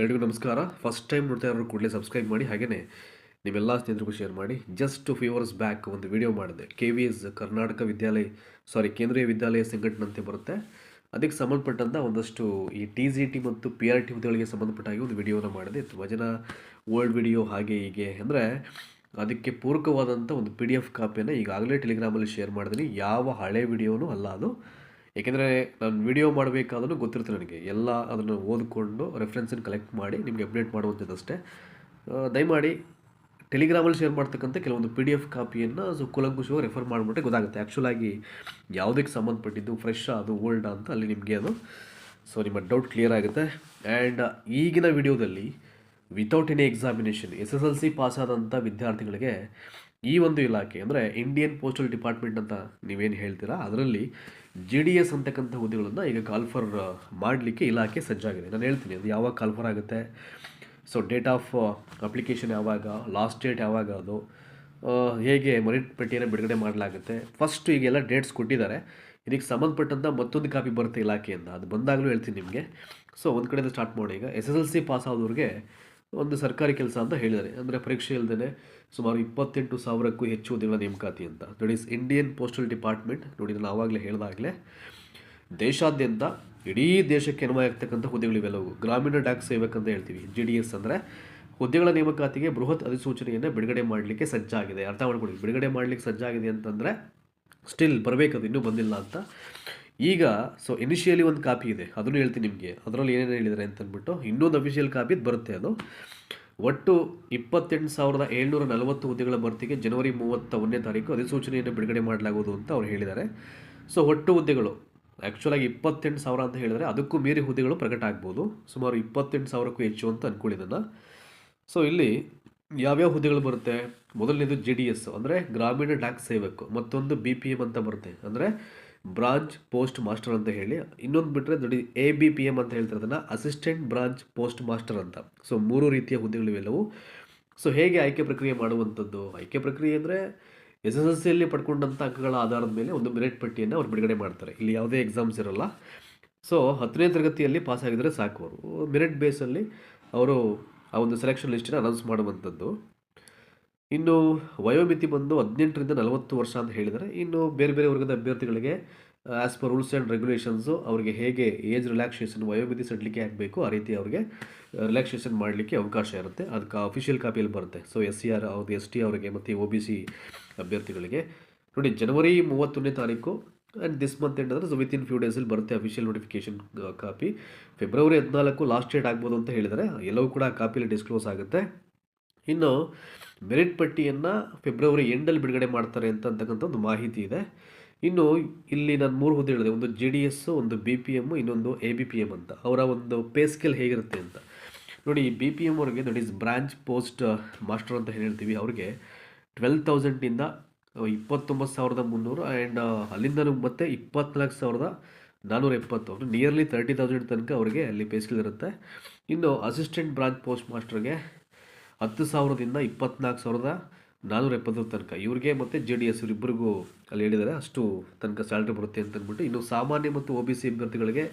ಎಲ್ರಿಗೂ ನಮಸ್ಕಾರ. First time ನೋಡ್ತಾ ಇರೋರು ಕೂಡಲೇ ಸಬ್ಸ್ಕ್ರೈಬ್ ಮಾಡಿ. ಹಾಗೆಯೇ ನೀವೆಲ್ಲ ಸ್ನೇಹಿತರಿಗೂ ಶೇರ್ ಮಾಡಿ. ಜಸ್ಟ್ ಫ್ಯೂ ಅವರ್ಸ್ ಬ್ಯಾಕ್ ಒಂದು ವಿಡಿಯೋ ಮಾಡಿದೆ. K V S Karnataka Vidyalaya sorry Kendriya Vidyalaya ಸಂಘಟನಂತೆ ಬರುತ್ತೆ. ಅದಕ್ಕೆ ಸಂಬಂಧಪಟ್ಟಂಥ ಒಂದಷ್ಟು ಈ ಟಿ ಜಿ ಟಿ ಮತ್ತು ಪಿ ಆರ್ ಟಿ ಹುದ್ದೆಗಳಿಗೆ ಸಂಬಂಧಪಟ್ಟ ಹಾಗೆ ಒಂದು ವಿಡಿಯೋನ ಮಾಡಿದೆ. ತುಂಬ ಜನ ಓಲ್ಡ್ ವಿಡಿಯೋ ಹಾಗೆ ಹೀಗೆ ಅಂದರೆ ಅದಕ್ಕೆ ಪೂರಕವಾದಂಥ ಒಂದು ಪಿ ಡಿ ಎಫ್ ಕಾಪಿಯನ್ನು ಈಗಾಗಲೇ ಟೆಲಿಗ್ರಾಮಲ್ಲಿ ಶೇರ್ ಮಾಡಿದ್ದೀನಿ ಯಾವ ಹಳೆ ವಿಡಿಯೋನೂ ಅಲ್ಲ ಅದು. ಏಕೆಂದರೆ ನಾನು ವಿಡಿಯೋ ಮಾಡಬೇಕಾದ್ರೂ ಗೊತ್ತಿರುತ್ತೆ ನನಗೆ. ಎಲ್ಲ ಅದನ್ನು ಓದಿಕೊಂಡು ರೆಫ್ರೆನ್ಸನ್ನು ಕಲೆಕ್ಟ್ ಮಾಡಿ ನಿಮಗೆ ಅಪ್ಡೇಟ್ ಮಾಡುವಂಥದ್ದಷ್ಟೇ ದಯಮಾಡಿ ಟೆಲಿಗ್ರಾಮಲ್ಲಿ ಶೇರ್ ಮಾಡ್ತಕ್ಕಂಥ ಕೆಲವೊಂದು ಪಿ ಡಿ ಎಫ್ ಕಾಪಿಯನ್ನು ಸೊ ಕೂಲಂಕುಷವಾಗಿ ರೆಫರ್ ಮಾಡಿಬಿಟ್ರೆ ಗೊತ್ತಾಗುತ್ತೆ. ಆ್ಯಕ್ಚುಲಾಗಿ ಯಾವುದಕ್ಕೆ ಸಂಬಂಧಪಟ್ಟಿದ್ದು ಫ್ರೆಶ್ ಅದು ಓಲ್ಡ್ ಅಂತ ಅಲ್ಲಿ ನಿಮಗೆ ಅದು ಸೊ ನಿಮ್ಮ ಡೌಟ್ ಕ್ಲಿಯರ್ ಆಗುತ್ತೆ. ಆ್ಯಂಡ್ ಈಗಿನ ವಿಡಿಯೋದಲ್ಲಿ without any examination S S L C pass ಆದಂಥ ವಿದ್ಯಾರ್ಥಿಗಳಿಗೆ ಈ ಒಂದು ಇಲಾಖೆ, ಅಂದರೆ ಇಂಡಿಯನ್ ಪೋಸ್ಟಲ್ ಡಿಪಾರ್ಟ್ಮೆಂಟ್ ಅಂತ ನೀವೇನು ಹೇಳ್ತೀರಾ, ಅದರಲ್ಲಿ ಜಿ ಡಿ ಎಸ್ ಅಂತಕ್ಕಂಥ ಹುದ್ದೆಗಳನ್ನು ಈಗ ಕಾಲ್ಫರ್ ಮಾಡಲಿಕ್ಕೆ ಇಲಾಖೆ ಸಜ್ಜಾಗಿದೆ. ನಾನು ಹೇಳ್ತೀನಿ, ಅದು ಯಾವಾಗ ಕಾಲ್ಫರ್ ಆಗುತ್ತೆ ಸೊ ಡೇಟ್ ಆಫ್ ಅಪ್ಲಿಕೇಶನ್ ಯಾವಾಗ ಲಾಸ್ಟ್ ಡೇಟ್ ಯಾವಾಗ ಅದು ಹೇಗೆ ಮೆರಿಟ್ ಪಟ್ಟಿಯನ್ನು ಬಿಡುಗಡೆ ಮಾಡಲಾಗುತ್ತೆ ಫಸ್ಟ್ ಈಗೆಲ್ಲ ಡೇಟ್ಸ್ ಕೊಟ್ಟಿದ್ದಾರೆ. ಇದಕ್ಕೆ ಸಂಬಂಧಪಟ್ಟಂಥ ಮತ್ತೊಂದು ಕಾಪಿ ಬರುತ್ತೆ ಇಲಾಖೆಯಿಂದ. ಅದು ಬಂದಾಗಲೂ ಹೇಳ್ತೀನಿ ನಿಮಗೆ. ಸೊ ಒಂದು ಕಡೆಯಿಂದ ಸ್ಟಾರ್ಟ್ ಮಾಡಿ ಈಗ. S S L C pass ಆದವ್ರಿಗೆ ಒಂದು ಸರ್ಕಾರಿ ಕೆಲಸ ಅಂತ ಹೇಳಿದ್ದಾರೆ. ಅಂದರೆ ಪರೀಕ್ಷೆ ಇಲ್ಲದೇ ಸುಮಾರು ಇಪ್ಪತ್ತೆಂಟು ಸಾವಿರಕ್ಕೂ ಹೆಚ್ಚು ಹುದ್ದೆಗಳ ನೇಮಕಾತಿ ಅಂತ. That is Indian postal department ನೋಡಿ ನಾನು ಆವಾಗಲೇ ಹೇಳಿದಾಗಲೇ ದೇಶಾದ್ಯಂತ ಇಡೀ ದೇಶಕ್ಕೆ ಅನ್ವಯ ಹುದ್ದೆಗಳಿವೆಲ್ಲವು ಗ್ರಾಮೀಣ ಡಾಕ್ ಸೇವಕ್ ಅಂತ ಹೇಳ್ತೀವಿ ಜಿ ಡಿ ಎಸ್ ಅಂದರೆ ಹುದ್ದೆಗಳ ನೇಮಕಾತಿಗೆ ಬೃಹತ್ ಅಧಿಸೂಚನೆಯನ್ನು ಬಿಡುಗಡೆ ಮಾಡಲಿಕ್ಕೆ ಸಜ್ಜಾಗಿದೆ ಅರ್ಥ ಮಾಡ್ಕೊಳ್ಳಿ, ಬಿಡುಗಡೆ ಮಾಡಲಿಕ್ಕೆ ಸಜ್ಜಾಗಿದೆ ಅಂತಂದರೆ ಸ್ಟಿಲ್ ಬರಬೇಕದು ಇನ್ನೂ ಬಂದಿಲ್ಲ ಅಂತ. ಈಗ ಸೊ ಇನಿಷಿಯಲಿ ಒಂದು ಕಾಪಿ ಇದೆ. ಅದನ್ನು ಹೇಳ್ತೀನಿ ನಿಮಗೆ. ಅದರಲ್ಲಿ ಏನೇನು ಹೇಳಿದ್ದಾರೆ ಅಂತ ಅಂದ್ಬಿಟ್ಟು ಇನ್ನೊಂದು ಅಫಿಷಿಯಲ್ ಕಾಪಿ ಬರುತ್ತೆ ಅದು. ಒಟ್ಟು ಇಪ್ಪತ್ತೆಂಟು ಸಾವಿರದ ಏಳ್ನೂರ ನಲವತ್ತು ಹುದ್ದೆಗಳ ಭರ್ತಿಗೆ ಜನವರಿ ಮೂವತ್ತ ಒಂದನೇ ತಾರೀಕು ಅಧಿಸೂಚನೆಯನ್ನು ಬಿಡುಗಡೆ ಮಾಡಲಾಗುವುದು ಅಂತ ಅವ್ರು ಹೇಳಿದ್ದಾರೆ. ಸೊ ಒಟ್ಟು ಹುದ್ದೆಗಳು ಆ್ಯಕ್ಚುಲಾಗಿ ಇಪ್ಪತ್ತೆಂಟು ಸಾವಿರ ಅಂತ ಹೇಳಿದರೆ ಅದಕ್ಕೂ ಮೀರಿ ಹುದ್ದೆಗಳು ಪ್ರಕಟ ಆಗ್ಬೋದು. ಸುಮಾರು ಇಪ್ಪತ್ತೆಂಟು ಸಾವಿರಕ್ಕೂ ಹೆಚ್ಚು ಅಂತ ಅಂದ್ಕೊಳ್ಳಿದ್ದನ್ನು ಸೊ ಇಲ್ಲಿ ಯಾವ್ಯಾವ ಹುದ್ದೆಗಳು ಬರುತ್ತೆ? ಮೊದಲನೇದು ಜೆ ಡಿ ಎಸ್ ಅಂದರೆ ಗ್ರಾಮೀಣ ಡಾಕ್ ಸೇವಕ್, ಮತ್ತೊಂದು ಬಿ ಪಿ ಎಂ ಅಂತ ಬರುತ್ತೆ. ಅಂದರೆ ಬ್ರಾಂಚ್ ಪೋಸ್ಟ್ ಮಾಸ್ಟರ್ ಅಂತ ಹೇಳಿ, ಇನ್ನೊಂದು ಬಿಟ್ಟರೆ ದೊಡ್ಡ ಎ ಬಿ ಪಿ ಎಂ ಅಂತ ಹೇಳ್ತಾರೆ ಅಸಿಸ್ಟೆಂಟ್ ಬ್ರಾಂಚ್ ಪೋಸ್ಟ್ ಮಾಸ್ಟರ್ ಅಂತ. ಸೊ ಮೂರು ರೀತಿಯ ಹುದ್ದೆಗಳಿವೆಲ್ಲವು ಸೊ ಹೇಗೆ ಆಯ್ಕೆ ಪ್ರಕ್ರಿಯೆ ಮಾಡುವಂಥದ್ದು? ಆಯ್ಕೆ ಪ್ರಕ್ರಿಯೆ ಅಂದರೆ ಎಸ್ ಎಸ್ ಎಲ್ ಸಿಯಲ್ಲಿ ಪಡ್ಕೊಂಡಂಥ ಅಂಕಗಳ ಆಧಾರದ ಮೇಲೆ ಒಂದು ಮೆರಿಟ್ ಪಟ್ಟಿಯನ್ನು ಅವ್ರು ಬಿಡುಗಡೆ ಮಾಡ್ತಾರೆ. ಇಲ್ಲಿ ಯಾವುದೇ ಎಕ್ಸಾಮ್ಸ್ ಇರಲ್ಲ. ಸೊ ಹತ್ತನೇ ತರಗತಿಯಲ್ಲಿ ಪಾಸ್ ಆಗಿದ್ರೆ ಸಾಕು ಅವರು. ಮೆರಿಟ್ ಬೇಸಲ್ಲಿ ಅವರು ಆ ಒಂದು ಸೆಲೆಕ್ಷನ್ ಲಿಸ್ಟನ್ನು ಅನೌನ್ಸ್ ಮಾಡುವಂಥದ್ದು. ಇನ್ನು ವಯೋಮಿತಿ ಬಂದು ಹದಿನೆಂಟರಿಂದ ನಲವತ್ತು ವರ್ಷ ಅಂತ ಹೇಳಿದರೆ ಇನ್ನು ಬೇರೆ ಬೇರೆ ವರ್ಗದ ಅಭ್ಯರ್ಥಿಗಳಿಗೆ as per rules and regulations ಅವರಿಗೆ ಹೇಗೆ ಏಜ್ ರಿಲ್ಯಾಕ್ಸೇಷನ್ ವಯೋಮಿತಿ ಸಡಿಲಿಕೆ ಆಗಬೇಕು, ಆ ರೀತಿ ಅವರಿಗೆ ರಿಲ್ಯಾಕ್ಸೇಷನ್ ಮಾಡಲಿಕ್ಕೆ ಅವಕಾಶ ಇರುತ್ತೆ. ಅದಕ್ಕೆ ಅಫಿಷಿಯಲ್ ಕಾಪಿಯಲ್ಲಿ ಬರುತ್ತೆ. ಸೊ ಎಸ್ ಸಿ ಆರ್ ಅವ್ರದ್ದು ಎಸ್ ಟಿ ಅವರಿಗೆ ಮತ್ತು ಒ ಬಿ ಸಿ ಅಭ್ಯರ್ಥಿಗಳಿಗೆ. ನೋಡಿ ಜನವರಿ ಮೂವತ್ತೊಂದನೇ ತಾರೀಕು ಆ್ಯಂಡ್ ದಿಸ್ ಮಂತ್ ಎಂಡ್ ಅಂದರೆ ಸೊ ವಿತಿನ್ ಫ್ಯೂ ಡೇಸಲ್ಲಿ ಬರುತ್ತೆ ಅಫಿಷಿಯಲ್ ನೋಟಿಫಿಕೇಶನ್ ಕಾಪಿ ಫೆಬ್ರವರಿ ಹದಿನಾಲ್ಕು ಲಾಸ್ಟ್ ಡೇಟ್ ಆಗ್ಬೋದು ಅಂತ ಹೇಳಿದರೆ, ಎಲ್ಲವೂ ಕೂಡ ಕಾಪಿಯಲ್ಲಿ ಡಿಸ್ಕ್ಲೋಸ್ ಆಗುತ್ತೆ. ಇನ್ನು ಮೆರಿಟ್ ಪಟ್ಟಿಯನ್ನು ಫೆಬ್ರವರಿ ಎಂಡಲ್ಲಿ ಬಿಡುಗಡೆ ಮಾಡ್ತಾರೆ ಅಂತ ಅಂತಕ್ಕಂಥ ಒಂದು ಮಾಹಿತಿ ಇದೆ. ಇನ್ನು ಇಲ್ಲಿ ನಾನು ಮೂರು ಹುದ್ದೆ ಹೇಳಿದೆ. ಒಂದು ಜೆ ಡಿ ಎಸ್ಸು ಒಂದು ಬಿ ಪಿ ಎಮ್ಮು ಇನ್ನೊಂದು ಎ ಬಿ ಪಿ ಎಂ ಅಂತ. ಅವರ ಒಂದು ಪೇ ಸ್ಕೇಲ್ ಹೇಗಿರುತ್ತೆ ಅಂತ. ನೋಡಿ ಬಿ ಪಿ ಎಂ ಅವ್ರಿಗೆ that is branch post master ಅಂತ ಏನು ಹೇಳ್ತೀವಿ ಅವ್ರಿಗೆ ಟ್ವೆಲ್ ತೌಸಂಡಿಂದ ಇಪ್ಪತ್ತೊಂಬತ್ತು ಸಾವಿರದ ಮುನ್ನೂರು ಆ್ಯಂಡ್ ಅಲ್ಲಿಂದ ಮತ್ತೆ ಇಪ್ಪತ್ನಾಲ್ಕು ಸಾವಿರದ ನಾನ್ನೂರ ಎಪ್ಪತ್ತು. ಅಂದರೆ ನಿಯರ್ಲಿ ತರ್ಟಿ ತೌಸಂಡ್ ತನಕ ಅವರಿಗೆ ಅಲ್ಲಿ ಪೇ ಇರುತ್ತೆ. ಇನ್ನು ಅಸಿಸ್ಟೆಂಟ್ ಬ್ರಾಂಚ್ ಪೋಸ್ಟ್ ಮಾಸ್ಟರ್ಗೆ ಹತ್ತು ಸಾವಿರದಿಂದ ಇಪ್ಪತ್ನಾಲ್ಕು ಸಾವಿರದ ನಾನ್ನೂರ ಎಪ್ಪತ್ತರ ತನಕ. ಇವ್ರಿಗೆ ಮತ್ತು ಜೆ ಡಿ ಎಸ್ ಇಬ್ಬರಿಗೂ ಅಲ್ಲಿ ಹೇಳಿದ್ದಾರೆ ಅಷ್ಟು ತನಕ ಸ್ಯಾಲ್ರಿ ಬರುತ್ತೆ ಅಂತ ಅಂದ್ಬಿಟ್ಟು. ಇನ್ನು ಸಾಮಾನ್ಯ ಮತ್ತು ಒ ಬಿ ಸಿ ಅಭ್ಯರ್ಥಿಗಳಿಗೆ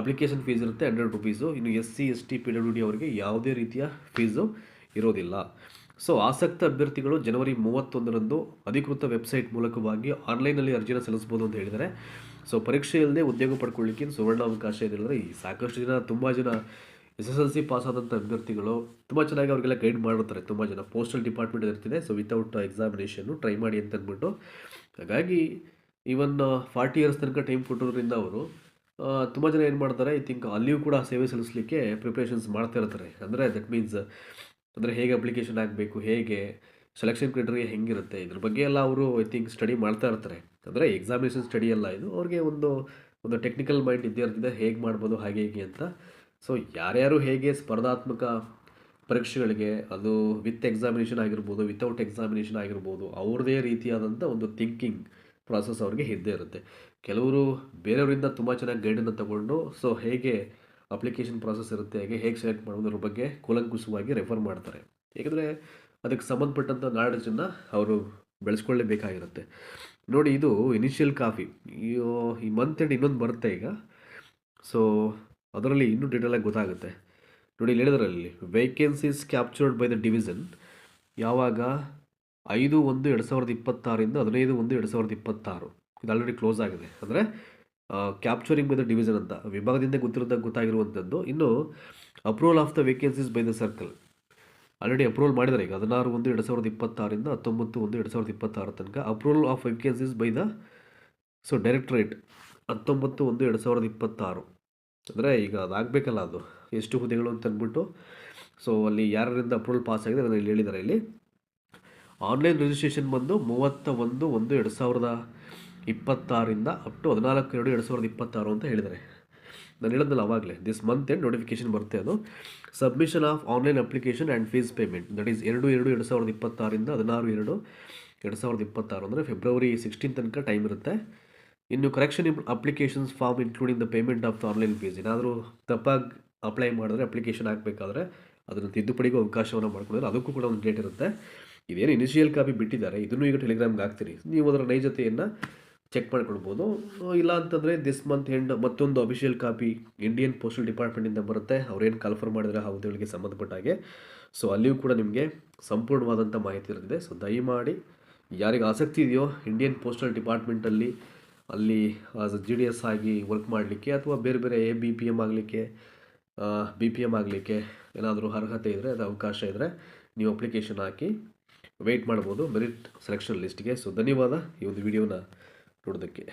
ಅಪ್ಲಿಕೇಶನ್ ಫೀಸ್ ಇರುತ್ತೆ ಹಂಡ್ರೆಡ್ ರುಪೀಸು ಇನ್ನು S C S T P W D ಅವರಿಗೆ ಯಾವುದೇ ರೀತಿಯ ಫೀಸು ಇರೋದಿಲ್ಲ. ಸೊ ಆಸಕ್ತ ಅಭ್ಯರ್ಥಿಗಳು ಜನವರಿ ಮೂವತ್ತೊಂದರಂದು ಅಧಿಕೃತ ವೆಬ್ಸೈಟ್ ಮೂಲಕವಾಗಿ ಆನ್ಲೈನಲ್ಲಿ ಅರ್ಜಿನ ಸಲ್ಲಿಸ್ಬೋದು ಅಂತ ಹೇಳಿದ್ದಾರೆ ಸೊ ಪರೀಕ್ಷೆ ಇಲ್ಲದೆ ಉದ್ಯೋಗ ಪಡ್ಕೊಳ್ಳಿಕ್ಕೆ ಸುವರ್ಣ ಅವಕಾಶ ಹೇಳಿದ್ರೆ ಈ ಸಾಕಷ್ಟು ಜನ, ತುಂಬ ಜನ S S L C pass ಆದಂಥ ಅಭ್ಯರ್ಥಿಗಳು ತುಂಬ ಚೆನ್ನಾಗಿ ಅವರಿಗೆಲ್ಲ ಗೈಡ್ ಮಾಡಿರ್ತಾರೆ ತುಂಬ ಜನ ಪೋಸ್ಟಲ್ ಡಿಪಾರ್ಟ್ಮೆಂಟ್ ಇರ್ತಿದೆ. ಸೊ ವಿತೌಟ್ ಎಕ್ಸಾಮಿನೇಷನ್ನು ಟ್ರೈ ಮಾಡಿ ಅಂತ ಅಂದ್ಬಿಟ್ಟು. ಹಾಗಾಗಿ ಈವನ್ ಫಾರ್ಟಿ ಇಯರ್ಸ್ ತನಕ ಟೈಮ್ ಕೊಟ್ಟಿರೋದ್ರಿಂದ ಅವರು ತುಂಬ ಜನ ಏನು ಮಾಡ್ತಾರೆ ಐ ಥಿಂಕ್ ಅಲ್ಲಿಯೂ ಕೂಡ ಸೇವೆ ಸಲ್ಲಿಸಲಿಕ್ಕೆ ಪ್ರಿಪ್ರೇಷನ್ಸ್ ಮಾಡ್ತಾ ಇರ್ತಾರೆ. ಅಂದರೆ ದಟ್ ಮೀನ್ಸ್ ಅಂದರೆ ಹೇಗೆ ಅಪ್ಲಿಕೇಶನ್ ಆಗಬೇಕು, ಹೇಗೆ ಸೆಲೆಕ್ಷನ್ ಕ್ರೈಟೀರಿಯಾ ಹೆಂಗಿರುತ್ತೆ, ಇದ್ರ ಬಗ್ಗೆ ಎಲ್ಲ ಅವರು ಐ ಥಿಂಕ್ ಸ್ಟಡಿ ಮಾಡ್ತಾ ಇರ್ತಾರೆ. ಅಂದರೆ ಎಕ್ಸಾಮಿನೇಷನ್ ಸ್ಟಡಿ ಎಲ್ಲ ಇದು. ಅವ್ರಿಗೆ ಒಂದು ಒಂದು ಟೆಕ್ನಿಕಲ್ ಮೈಂಡ್ ಇದ್ದೇ ಇರ್ತಿದೆ. ಹೇಗೆ ಮಾಡ್ಬೋದು, ಹಾಗೆ ಹೀಗೆ ಅಂತ. ಸೊ ಯಾರ್ಯಾರು ಹೇಗೆ ಸ್ಪರ್ಧಾತ್ಮಕ ಪರೀಕ್ಷೆಗಳಿಗೆ ಅದು ವಿತ್ ಎಕ್ಸಾಮಿನೇಷನ್ ಆಗಿರ್ಬೋದು ವಿತೌಟ್ ಎಕ್ಸಾಮಿನೇಷನ್ ಆಗಿರ್ಬೋದು ಅವ್ರದ್ದೇ ರೀತಿಯಾದಂಥ ಒಂದು ಥಿಂಕಿಂಗ್ ಪ್ರಾಸೆಸ್ ಅವ್ರಿಗೆ ಇದ್ದೇ ಇರುತ್ತೆ. ಕೆಲವರು ಬೇರೆಯವರಿಂದ ತುಂಬ ಚೆನ್ನಾಗಿ ಗೈಡನ್ನು ತಗೊಂಡು ಸೊ ಹೇಗೆ ಅಪ್ಲಿಕೇಶನ್ ಪ್ರಾಸೆಸ್ ಇರುತ್ತೆ, ಹೇಗೆ ಹೇಗೆ ಸೆಲೆಕ್ಟ್ ಮಾಡೋದ್ರ ಬಗ್ಗೆ ಕೂಲಂಕುಷವಾಗಿ ರೆಫರ್ ಮಾಡ್ತಾರೆ. ಏಕೆಂದರೆ ಅದಕ್ಕೆ ಸಂಬಂಧಪಟ್ಟಂಥ ನಾಲೆಡ್ಜನ್ನು ಅವರು ಬೆಳೆಸ್ಕೊಳ್ಳೇಬೇಕಾಗಿರುತ್ತೆ. ನೋಡಿ, ಇದು ಇನಿಷಿಯಲ್ ಕಾಫಿ ಈ ಈ ಮಂತ್ ಎಂಡ್ ಇನ್ನೊಂದು ಬರುತ್ತೆ ಈಗ. ಸೊ ಅದರಲ್ಲಿ ಇನ್ನೂ ಡೀಟೇಲಾಗಿ ಗೊತ್ತಾಗುತ್ತೆ. ನೋಡಿ ಇಲ್ಲಿ ಹೇಳಿದ್ರಲ್ಲಿ vacancies captured by the division ಯಾವಾಗ ಐದು ಒಂದು ಎರಡು ಸಾವಿರದ ಇಪ್ಪತ್ತಾರಿಂದ ಹದಿನೈದು ಒಂದು ಎರಡು ಸಾವಿರದ ಇಪ್ಪತ್ತಾರು. ಇದು ಆಲ್ರೆಡಿ ಕ್ಲೋಸ್ ಆಗಿದೆ. ಅಂದರೆ ಕ್ಯಾಪ್ಚರಿಂಗ್ ಬೈ ದ ಡಿವಿಷನ್ ಅಂತ, ವಿಭಾಗದಿಂದ ಗೊತ್ತಿರೋದಾಗ ಗೊತ್ತಾಗಿರುವಂಥದ್ದು. ಇನ್ನು approval of the vacancies by the circle already approval ಮಾಡಿದ್ದಾರೆ ಈಗ. ಹದಿನಾರು ಒಂದು ಎರಡು ಸಾವಿರದ ಇಪ್ಪತ್ತಾರಿಂದ ಹತ್ತೊಂಬತ್ತು ಒಂದು ಎರಡು ಸಾವಿರದ ಇಪ್ಪತ್ತಾರು ತನಕ approval of vacancies by the so directorate ಹತ್ತೊಂಬತ್ತು ಒಂದು ಎರಡು ಸಾವಿರದ ಇಪ್ಪತ್ತಾರು. ಅಂದರೆ ಈಗ ಅದಾಗಬೇಕಲ್ಲ ಅದು. ಎಷ್ಟು ಹುದ್ದೆಗಳು ಅಂತ ಅಂದ್ಬಿಟ್ಟು. ಸೊ ಅಲ್ಲಿ ಯಾರರಿಂದ ಅಪ್ರೂವಲ್ ಪಾಸ್ ಆಗಿದೆ ಅದನ್ನು ಇಲ್ಲಿ ಹೇಳಿದ್ದಾರೆ ಇಲ್ಲಿ. ಆನ್ಲೈನ್ ರಿಜಿಸ್ಟ್ರೇಷನ್ ಬಂದು ಮೂವತ್ತ ಒಂದು ಒಂದು ಎರಡು ಸಾವಿರದ ಇಪ್ಪತ್ತಾರಿಂದ ಅಪ್ ಟು ಹದಿನಾಲ್ಕು ಎರಡು ಎರಡು ಸಾವಿರದ ಇಪ್ಪತ್ತಾರು ಅಂತ ಹೇಳಿದ್ದಾರೆ. ನಾನು ಹೇಳಿದ್ನಲ್ಲ ಅವಾಗಲೇ ದಿಸ್ ಮಂತ್ ಎಂಡ್ ನೋಟಿಫಿಕೇಶನ್ ಬರುತ್ತೆ ಅದು. Submission of online application and fees payment that is ಎರಡು ಎರಡು ಎರಡು ಸಾವಿರದ ಇಪ್ಪತ್ತಾರಿಂದ ಹದಿನಾರು ಎರಡು ಎರಡು ಸಾವಿರದ ಇಪ್ಪತ್ತಾರು ಅಂದರೆ ಫೆಬ್ರವರಿ ಸಿಕ್ಸ್ಟೀನ್ ತನಕ ಟೈಮ್ ಇರುತ್ತೆ. ಇನ್ನು correction applications form including the payment of the online fees ಏನಾದರೂ ತಪ್ಪಾಗಿ ಅಪ್ಲೈ ಮಾಡಿದ್ರೆ ಅಪ್ಲಿಕೇಶನ್ ಹಾಕಬೇಕಾದ್ರೆ ಅದನ್ನು ತಿದ್ದುಪಡಿಗೂ ಅವಕಾಶವನ್ನು ಮಾಡ್ಕೊಂಡಿದ್ರೆ ಅದಕ್ಕೂ ಕೂಡ ಒಂದು ಡೇಟ್ ಇರುತ್ತೆ. ಇದೇನು ಇನಿಷಿಯಲ್ ಕಾಪಿ ಬಿಟ್ಟಿದ್ದಾರೆ. ಇದನ್ನು ಈಗ ಟೆಲಿಗ್ರಾಮ್ಗೆ ಹಾಕ್ತೀರಿ ನೀವು ಅದರ ನೈಜತೆಯನ್ನು ಚೆಕ್ ಮಾಡ್ಕೊಳ್ಬೋದು. ಇಲ್ಲ ಅಂತಂದರೆ ದಿಸ್ ಮಂತ್ ಎಂಡ್ ಮತ್ತೊಂದು ಅಫಿಷಿಯಲ್ ಕಾಪಿ ಇಂಡಿಯನ್ ಪೋಸ್ಟಲ್ ಡಿಪಾರ್ಟ್ಮೆಂಟಿಂದ ಬರುತ್ತೆ. ಅವ್ರೇನು ಕನ್ಫರ್ಮ್ ಮಾಡಿದ್ರೆ ಹುದ್ದೆಗಳಿಗೆ ಸಂಬಂಧಪಟ್ಟ ಹಾಗೆ. ಸೊ ಅಲ್ಲಿಯೂ ಕೂಡ ನಿಮಗೆ ಸಂಪೂರ್ಣವಾದಂಥ ಮಾಹಿತಿ ಇರುತ್ತದೆ ಸೊ ದಯಮಾಡಿ ಯಾರಿಗೆ ಆಸಕ್ತಿ ಇದೆಯೋ ಇಂಡಿಯನ್ ಪೋಸ್ಟಲ್ ಡಿಪಾರ್ಟ್ಮೆಂಟಲ್ಲಿ ಅಲ್ಲಿ ಆಸ್ ಜಿ ಡಿ ಎಸ್ ಆಗಿ ವರ್ಕ್ ಮಾಡಲಿಕ್ಕೆ ಅಥವಾ ಬೇರೆ ಬೇರೆ ಎ ಬಿ ಪಿ ಎಂ ಆಗಲಿಕ್ಕೆ ಬಿ ಪಿ ಎಂ ಆಗಲಿಕ್ಕೆ ಏನಾದರೂ ಅರ್ಹತೆ ಇದ್ದರೆ ಅದು ಅವಕಾಶ ಇದ್ದರೆ ನೀವು ಅಪ್ಲಿಕೇಶನ್ ಹಾಕಿ ವೆಯ್ಟ್ ಮಾಡ್ಬೋದು ಮೆರಿಟ್ ಸೆಲೆಕ್ಷನ್ ಲಿಸ್ಟ್ಗೆ ಸೊ ಧನ್ಯವಾದ ಈ ಒಂದು ವಿಡಿಯೋನ ನೋಡೋದಕ್ಕೆ.